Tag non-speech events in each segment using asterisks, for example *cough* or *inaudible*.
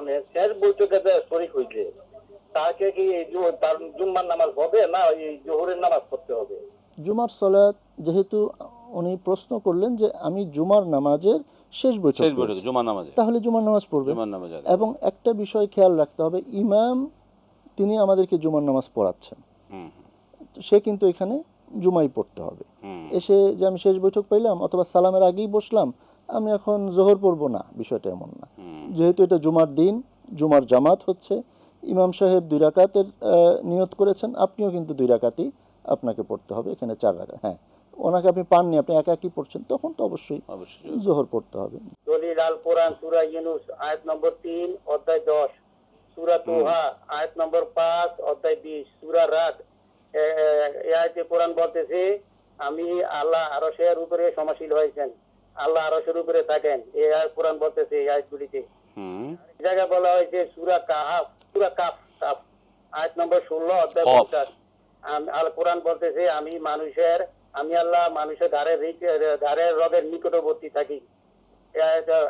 কারণে শেষ বৈঠকে যে শরিক হয়েছে তাকে কি এই তার জুম্মার নামাজ হবে না এই জোহরের নামাজ পড়তে হবে? জুমার সলাৎ যেহেতু উনি প্রশ্ন করলেন যে আমি জুমার নামাজের শেষ বৈঠক শেষ বৈঠকে জুমার নামাজে। তাহলে জুমার নামাজ পড়বে জুমার নামাজে এবং একটা বিষয় খেয়াল রাখতে হবে ইমাম তিনি আমাদেরকে জুমার নামাজ পড়াচ্ছেন। সে কিন্তু এখানে জুমাই পড়তে হবে। এসে যে আমি শেষ বৈঠক পাইলাম অথবা সালামের আগেই বসলাম আমি এখন জোহর পড়ব না বিষয়টা এমন না। যেহেতু এটা জুমার দিন জুমার জামাত হচ্ছে ইমাম সাহেব দুই রাকাতের নিয়ত করেছেন আপনিও কিন্তু দুই রাকাতই আপনাকে পড়তে হবে এখানে চার রাকাত হ্যাঁ। ওনাকে আপনি পাননি আপনি একা একই পড়ছেন তখন তো অবশ্যই জোহর পড়তে হবে। দলিল আল কোরআন সুরা ইউনুস আয়াত নম্বর তিন অধ্যায় দশ। সুরা তোহা আয়াত নম্বর পাঁচ অধ্যায় বিশ। সুরা রাত এই আয়াতে কোরআন বলতেছে আমি আল্লাহ আরশের উপরে সমাশীল হয়েছেন। আল্লাহ আরশের উপরে থাকেন। এই আয়াত কোরআন বলতেছে এই আয়াতগুলিতে। জায়গায় বলা হয়েছে সুরা কাহাফ সুরা কাফ কাফ। আয়াত নম্বর ষোলো অধ্যায় পঞ্চাশ। আল কোরআন বলতেছে আমি মানুষের আমি আল্লাহ মানুষের ধারের রিক- ধারের রগের নিকটবর্তী থাকি।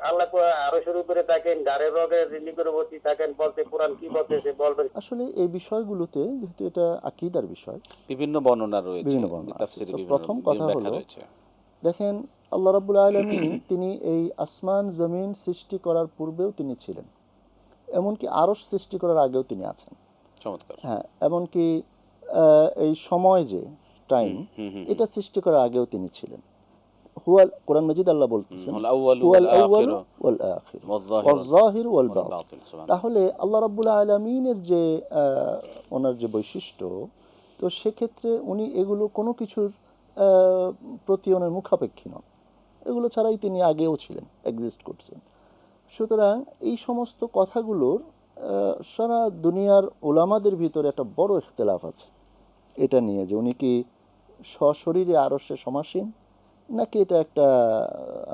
আল্লাহ আরশের উপরে থাকেন ধারের রগের নিকটবর্তী থাকেন বলতে কোরআন কি বলতেছে বলবেন। আসলে এই বিষয়গুলোতে যেহেতু এটা আকিদার বিষয় বিভিন্ন বর্ণনা রয়েছে বিভিন্ন বর্ণনা প্রথম কথা হলো- দেখেন আল্লাহ রাবুল আলমী *clears throat* তিনি এই আসমান জমিন সৃষ্টি করার পূর্বেও তিনি ছিলেন। এমনকি আরশ সৃষ্টি করার আগেও তিনি আছেন। হ্যাঁ এমনকি এই সময় যে টাইম এটা সৃষ্টি করার আগেও তিনি ছিলেন। হুয়াল কোরআন মজিদ আল্লাহ বলতেছেন হুয়াল আউয়াল ওয়াল আখির। ওয়াল-যাহিরু ওয়াল জাহির। ওয়াল ওয়াল বাতিন। বাতিন, তাহলে আল্লাহ রাব্বুল আলমিনের যে ওনার যে বৈশিষ্ট্য তো সেক্ষেত্রে উনি এগুলো কোনো কিছুর প্রতি ওনার মুখাপেক্ষী নন। এগুলো ছাড়াই তিনি আগেও ছিলেন এক্সিস্ট করছেন। সুতরাং এই সমস্ত কথাগুলোর সারা দুনিয়ার ওলামাদের ভিতরে একটা বড় ইখতলাফ আছে। এটা নিয়ে যে উনি কি সশরীরে আরসে সমাসীন নাকি এটা একটা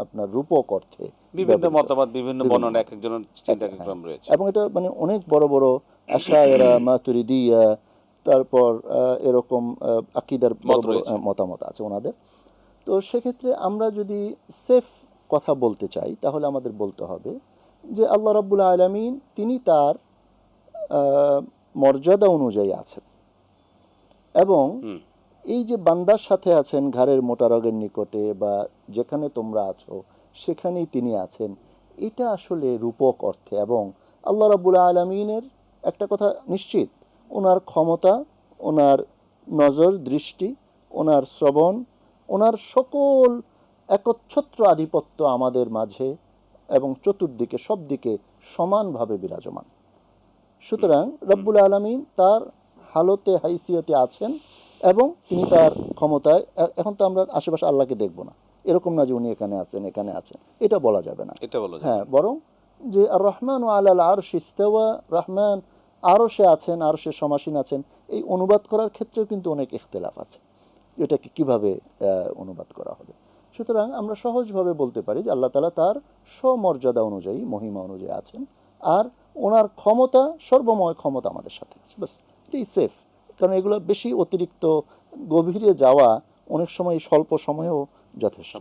আপনার রূপক অর্থে বিভিন্ন? মতামত বিভিন্ন বর্ণনা এক একজনের চিন্তা রয়েছে। এবং এটা মানে অনেক বড় বড় আশায়রা *coughs* মাতুরিদিয়া তারপর এরকম আকিদার মতামত আছে ওনাদের। তো সেক্ষেত্রে আমরা যদি সেফ কথা বলতে চাই তাহলে আমাদের বলতে হবে যে আল্লাহ রাব্বুল আলমিন তিনি তার মর্যাদা অনুযায়ী আছেন। এবং এই যে বান্দার সাথে আছেন ঘাড়ের মোটা রগের নিকটে বা যেখানে তোমরা আছো সেখানেই তিনি আছেন। এটা আসলে রূপক অর্থে এবং আল্লাহ রাবুল আলমিনের একটা কথা নিশ্চিত ওনার ক্ষমতা ওনার নজর দৃষ্টি ওনার শ্রবণ ওনার সকল একচ্ছত্র আধিপত্য আমাদের মাঝে এবং চতুর্দিকে সব দিকে সমানভাবে বিরাজমান। সুতরাং রব্বুল আলমিন তার হালতে হাইসিয়তে আছেন এবং তিনি তার ক্ষমতায় এখন তো আমরা আশেপাশে আল্লাহকে দেখব না। এরকম না যে উনি এখানে আছেন এখানে আছেন। এটা বলা যাবে না। এটা বলো হ্যাঁ বরং যে আর রহমান ও আলাল আর ইস্তেওয়া রহমান আরও সে আছেন আরও সে সমাসীন আছেন এই অনুবাদ করার ক্ষেত্রেও কিন্তু অনেক ইখতলাফ আছে। এটাকে কীভাবে অনুবাদ করা হবে? সুতরাং আমরা সহজভাবে বলতে পারি যে আল্লাহ তালা তার স্বমর্যাদা অনুযায়ী, মহিমা অনুযায়ী আছেন আর ওনার ক্ষমতা, সর্বময় ক্ষমতা আমাদের সাথে আছে। বাস এটাই সেফ কারণ এগুলো বেশি অতিরিক্ত গভীরে যাওয়া অনেক সময় স্বল্প সময়েও যথেষ্ট।